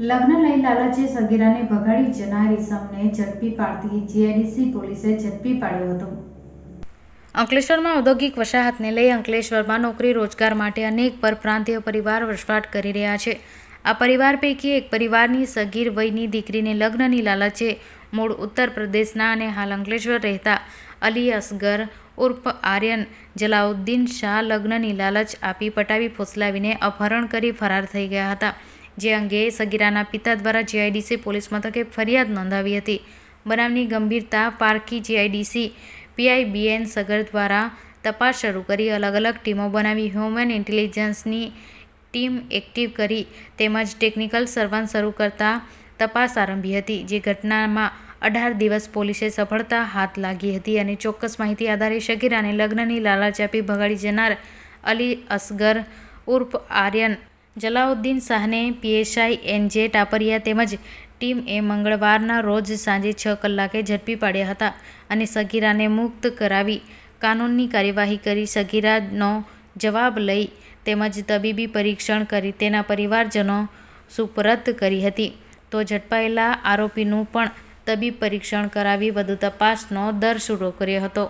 લગ્ન લઈ લાલચે સગીરાને ભગાડી જનાર ઇસમને ઝડપી પાડતી જીઆઈડીસી પોલીસે ઝડપી પાડ્યો હતો. અંકલેશ્વરમાં ઔદ્યોગિક વસાહતને લઈ અંકલેશ્વરમાં નોકરી રોજગાર માટે અનેક પરપ્રાંતીય પરિવાર વસવાટ કરી રહ્યા છે. આ પરિવાર પૈકી એક પરિવારની સગીર વયની દીકરીને લગ્નની લાલચે મૂળ ઉત્તર પ્રદેશના અને હાલ અંકલેશ્વર રહેતા અલી અસગર ઉર્ફ આર્યન જલાઉદ્દીન શાહ લગ્નની લાલચ આપી પટાવી ફોસલાવીને અપહરણ કરી ફરાર થઈ ગયા હતા. જે અંગે સગીરાના પિતા દ્વારા જીઆઈડીસી પોલીસ મથકે ફરિયાદ નોંધાવી હતી. બનાવની ગંભીરતા પારખી જીઆઈડીસી પીઆઈબીએન સગર દ્વારા તપાસ શરૂ કરી અલગ અલગ ટીમો બનાવી, હ્યુમન ઇન્ટેલિજન્સની ટીમ એક્ટિવ કરી, તેમજ ટેકનિકલ સર્વન શરૂ કરતા તપાસ આરંભી હતી, જે ઘટનામાં અઢાર દિવસ પોલીસે સફળતા હાથ લાગી હતી અને ચોક્કસ માહિતી આધારે શકીરાને લગ્નની લાલચ આપી ભગાડી જનાર અલી અસગર ઉર્ફ આર્યન જલાઉદ્દીન શાહને પીએસઆઈ એનજે ટાપરિયા તેમજ ટીમ એ મંગળવારના રોજ સાંજે છ કલાકે ઝડપી પાડ્યા હતા અને સગીરાને મુક્ત કરાવી કાનૂનની કાર્યવાહી કરી સગીરાનો જવાબ લઈ તેમજ તબીબી પરીક્ષણ કરી તેના પરિવારજનો સુપરત કરી હતી. તો ઝડપાયેલા આરોપીનું પણ તબીબ પરીક્ષણ કરાવી વધુ તપાસનો દર શરૂ કર્યો હતો.